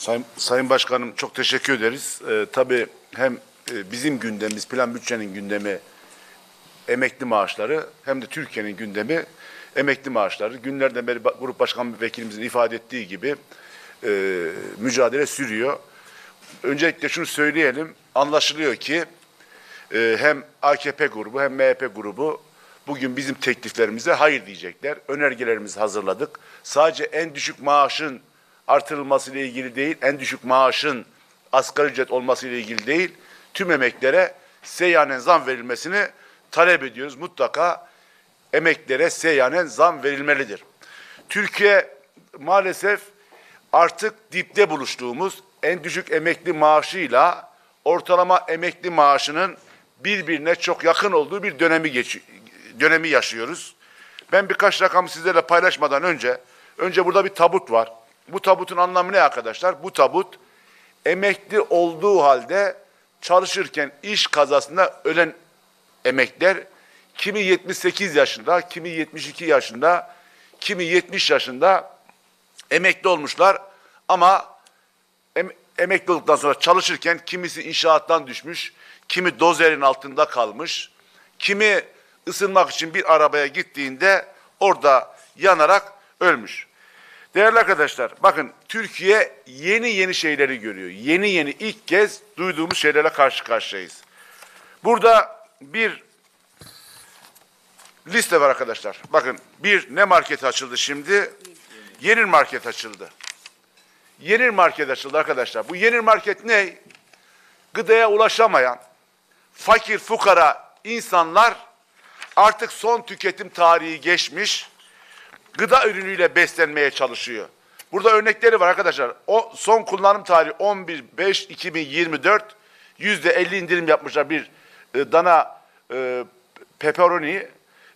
Sayın, Sayın Başkanım çok teşekkür ederiz. Ee, tabii hem e, bizim gündemimiz, plan bütçenin gündemi emekli maaşları hem de Türkiye'nin gündemi emekli maaşları. Günlerden beri Grup Başkan Vekilimizin ifade ettiği gibi e, mücadele sürüyor. Öncelikle şunu söyleyelim, anlaşılıyor ki e, hem AKP grubu hem MHP grubu bugün bizim tekliflerimize hayır diyecekler. Önergelerimizi hazırladık. Sadece en düşük maaşın artırılması ile ilgili değil, en düşük maaşın asgari ücret olması ile ilgili değil, tüm emeklere seyyanen zam verilmesini talep ediyoruz. Mutlaka emeklere seyyanen zam verilmelidir. Türkiye maalesef artık dipte buluştuğumuz en düşük emekli maaşıyla ortalama emekli maaşının birbirine çok yakın olduğu bir dönemi geç dönemi yaşıyoruz. Ben birkaç rakamı sizlerle paylaşmadan önce önce burada bir tabut var. Bu tabutun anlamı ne arkadaşlar? Bu tabut emekli olduğu halde çalışırken iş kazasında ölen emekler kimi 78 yaşında, kimi 72 yaşında, kimi 70 yaşında emekli olmuşlar ama em- emekli olduktan sonra çalışırken kimisi inşaattan düşmüş, kimi dozerin altında kalmış, kimi ısınmak için bir arabaya gittiğinde orada yanarak ölmüş. Değerli arkadaşlar bakın Türkiye yeni yeni şeyleri görüyor. Yeni yeni ilk kez duyduğumuz şeylerle karşı karşıyayız. Burada bir liste var arkadaşlar. Bakın bir ne market açıldı şimdi? Yenir market açıldı. Yenir market açıldı arkadaşlar. Bu yenir market ne? Gıdaya ulaşamayan fakir fukara insanlar artık son tüketim tarihi geçmiş gıda ürünüyle beslenmeye çalışıyor. Burada örnekleri var arkadaşlar. O son kullanım tarihi 11.5.2024 yüzde 50 indirim yapmışlar bir e, dana e, pepperoni.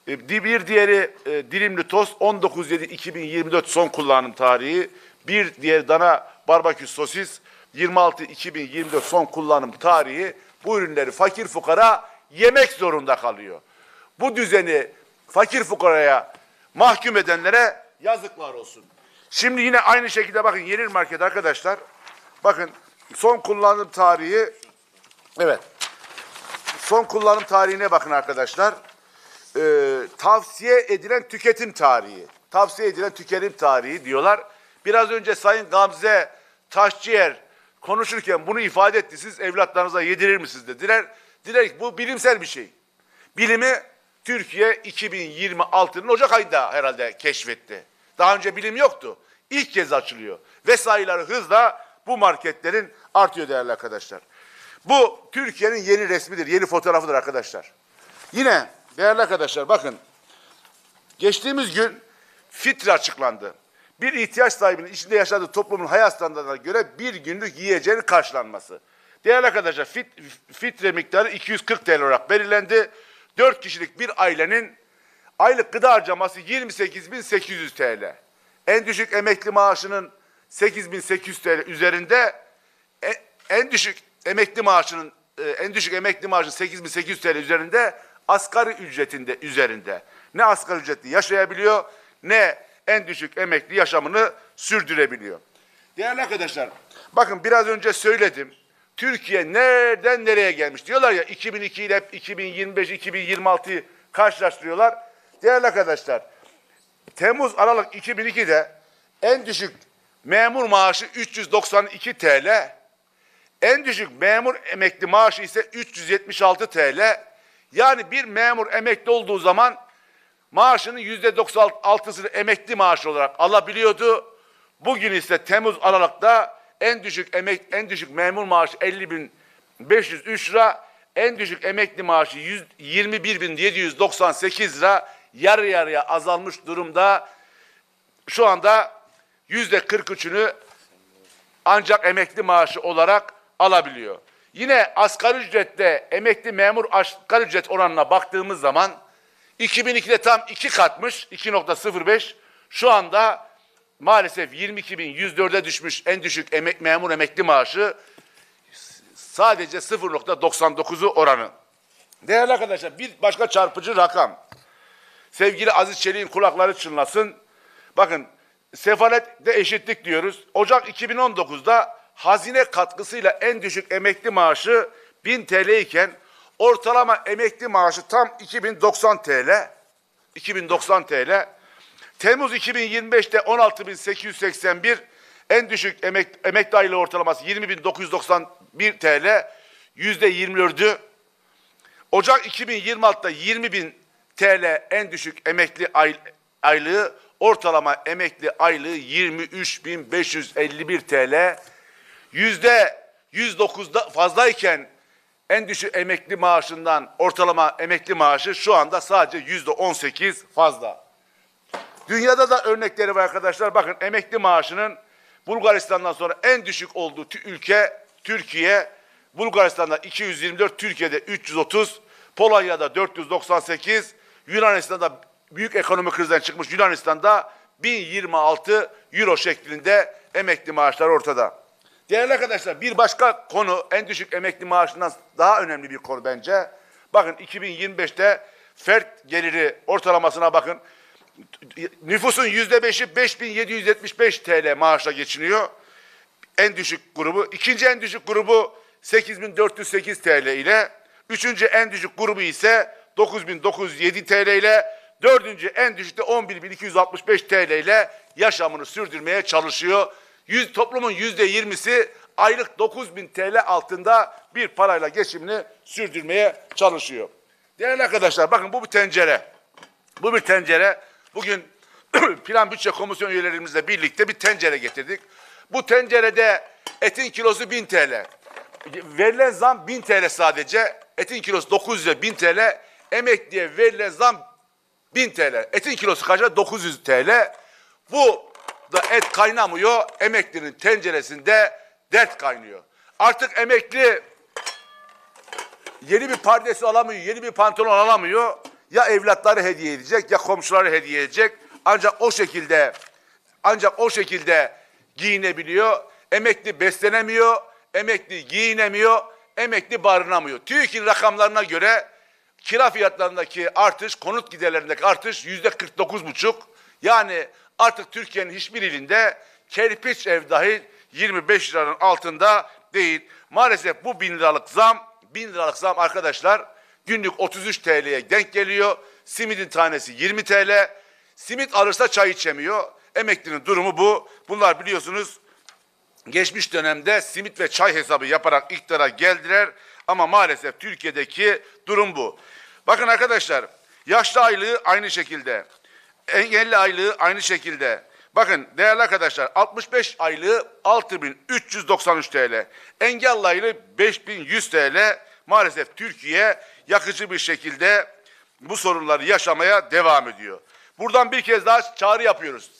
E, bir diğeri e, dilimli tost 19.7.2024 son kullanım tarihi. Bir diğer dana barbekü sosis 26.2024 son kullanım tarihi. Bu ürünleri fakir fukara yemek zorunda kalıyor. Bu düzeni fakir fukaraya mahkum edenlere yazıklar olsun. Şimdi yine aynı şekilde bakın Yenir Market arkadaşlar. Bakın son kullanım tarihi evet. Son kullanım tarihine bakın arkadaşlar. Ee, tavsiye edilen tüketim tarihi. Tavsiye edilen tüketim tarihi diyorlar. Biraz önce Sayın Gamze Taşçıyer konuşurken bunu ifade etti. Siz evlatlarınıza yedirir misiniz dediler. Dediler ki bu bilimsel bir şey. Bilimi Türkiye 2026'nın Ocak ayında herhalde keşfetti. Daha önce bilim yoktu. İlk kez açılıyor. Ve sayıları hızla bu marketlerin artıyor değerli arkadaşlar. Bu Türkiye'nin yeni resmidir, yeni fotoğrafıdır arkadaşlar. Yine değerli arkadaşlar bakın geçtiğimiz gün fitre açıklandı. Bir ihtiyaç sahibinin içinde yaşadığı toplumun hayat standartlarına göre bir günlük yiyeceğin karşılanması. Değerli arkadaşlar fit, fitre miktarı 240 TL olarak belirlendi. 4 kişilik bir ailenin aylık gıda harcaması 28.800 TL. En düşük emekli maaşının 8.800 TL üzerinde e- en düşük emekli maaşının e, en düşük emekli maaşı 8800 TL üzerinde asgari ücretinde üzerinde. Ne asgari ücretli yaşayabiliyor ne en düşük emekli yaşamını sürdürebiliyor. Değerli arkadaşlar bakın biraz önce söyledim. Türkiye nereden nereye gelmiş diyorlar ya 2002 ile 2025 2026'yı karşılaştırıyorlar. Değerli arkadaşlar Temmuz Aralık 2002'de en düşük memur maaşı 392 TL, en düşük memur emekli maaşı ise 376 TL. Yani bir memur emekli olduğu zaman maaşının yüzde 96'sını emekli maaşı olarak alabiliyordu. Bugün ise Temmuz Aralık'ta en düşük emek en düşük memur maaşı 50.503 lira, en düşük emekli maaşı 100 21.798 lira yarı yarıya azalmış durumda. Şu anda yüzde 43'ünü ancak emekli maaşı olarak alabiliyor. Yine asgari ücrette emekli memur asgari ücret oranına baktığımız zaman 2002'de tam iki katmış 2.05 şu anda maalesef 22.104'e düşmüş en düşük emek, memur emekli maaşı sadece 0.99'u oranı. Değerli arkadaşlar bir başka çarpıcı rakam. Sevgili Aziz Çelik'in kulakları çınlasın. Bakın sefalette eşitlik diyoruz. Ocak 2019'da hazine katkısıyla en düşük emekli maaşı 1000 TL iken ortalama emekli maaşı tam 2090 TL. 2090 TL. Temmuz 2025'te 16.881 en düşük emek, emekli aylığı ortalaması 20.991 TL. Yüzde 24'ü. Ocak 2026'da 20.000 TL en düşük emekli ay- aylığı ortalama emekli aylığı 23.551 TL. Yüzde 109'da fazlayken en düşük emekli maaşından ortalama emekli maaşı şu anda sadece yüzde 18 fazla. Dünyada da örnekleri var arkadaşlar. Bakın emekli maaşının Bulgaristan'dan sonra en düşük olduğu ülke Türkiye. Bulgaristan'da 224, Türkiye'de 330, Polonya'da 498, Yunanistan'da büyük ekonomik krizden çıkmış Yunanistan'da 1026 euro şeklinde emekli maaşlar ortada. Değerli arkadaşlar bir başka konu en düşük emekli maaşından daha önemli bir konu bence. Bakın 2025'te fert geliri ortalamasına bakın. Nüfusun yüzde beşi 5775 TL maaşla geçiniyor. En düşük grubu. İkinci en düşük grubu 8408 TL ile. Üçüncü en düşük grubu ise 9907 TL ile. Dördüncü en düşükte 11265 TL ile yaşamını sürdürmeye çalışıyor. Yüz, toplumun yüzde yirmisi aylık 9000 TL altında bir parayla geçimini sürdürmeye çalışıyor. Değerli arkadaşlar bakın bu bir tencere. Bu bir tencere. Bugün Plan Bütçe Komisyon üyelerimizle birlikte bir tencere getirdik. Bu tencerede etin kilosu 1000 TL. Verilen zam 1000 TL sadece. Etin kilosu 900 lira 1000 TL. Emekliye verilen zam 1000 TL. Etin kilosu kaç? 900 TL. Bu da et kaynamıyor. Emeklinin tenceresinde dert kaynıyor. Artık emekli yeni bir pardesi alamıyor, yeni bir pantolon alamıyor. Ya evlatları hediye edecek ya komşuları hediye edecek. Ancak o şekilde ancak o şekilde giyinebiliyor. Emekli beslenemiyor, emekli giyinemiyor, emekli barınamıyor. TÜİK'in rakamlarına göre kira fiyatlarındaki artış, konut giderlerindeki artış yüzde 49 buçuk. Yani artık Türkiye'nin hiçbir ilinde kerpiç ev dahil 25 liranın altında değil. Maalesef bu bin liralık zam, bin liralık zam arkadaşlar günlük 33 TL'ye denk geliyor. Simidin tanesi 20 TL. Simit alırsa çay içemiyor. Emeklinin durumu bu. Bunlar biliyorsunuz geçmiş dönemde simit ve çay hesabı yaparak iktidara geldiler. Ama maalesef Türkiye'deki durum bu. Bakın arkadaşlar yaşlı aylığı aynı şekilde. Engelli aylığı aynı şekilde. Bakın değerli arkadaşlar 65 aylığı 6393 TL. Engelli aylığı 5100 TL. Maalesef Türkiye yakıcı bir şekilde bu sorunları yaşamaya devam ediyor. Buradan bir kez daha çağrı yapıyoruz.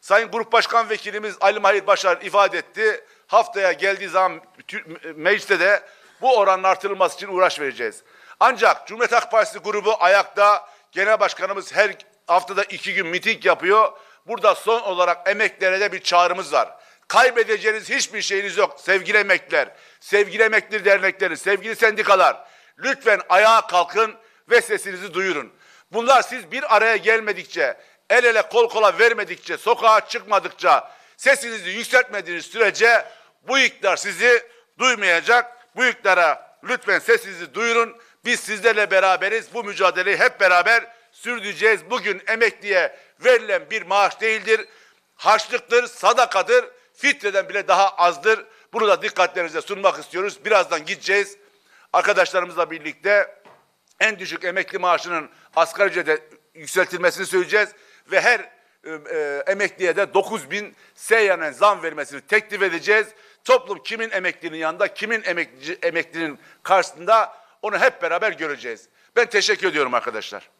Sayın Grup Başkan Vekilimiz Ali Mahir Başar ifade etti. Haftaya geldiği zaman mecliste de bu oranın artırılması için uğraş vereceğiz. Ancak Cumhuriyet Halk Partisi grubu ayakta. Genel Başkanımız her haftada iki gün miting yapıyor. Burada son olarak emeklilere de bir çağrımız var. Kaybedeceğiniz hiçbir şeyiniz yok sevgili emekliler, sevgili emekli dernekleri, sevgili sendikalar. Lütfen ayağa kalkın ve sesinizi duyurun. Bunlar siz bir araya gelmedikçe, el ele kol kola vermedikçe, sokağa çıkmadıkça, sesinizi yükseltmediğiniz sürece bu iktidar sizi duymayacak. Bu iktidara lütfen sesinizi duyurun. Biz sizlerle beraberiz. Bu mücadeleyi hep beraber sürdüreceğiz. Bugün emekliye verilen bir maaş değildir. Harçlıktır, sadakadır. Fitreden bile daha azdır. Bunu da dikkatlerinize sunmak istiyoruz. Birazdan gideceğiz. Arkadaşlarımızla birlikte en düşük emekli maaşının asgari ücrete yükseltilmesini söyleyeceğiz ve her e, e, emekliye de 9 bin seyyanen zam vermesini teklif edeceğiz. Toplum kimin emeklinin yanında, kimin emekli, emeklinin karşısında onu hep beraber göreceğiz. Ben teşekkür ediyorum arkadaşlar.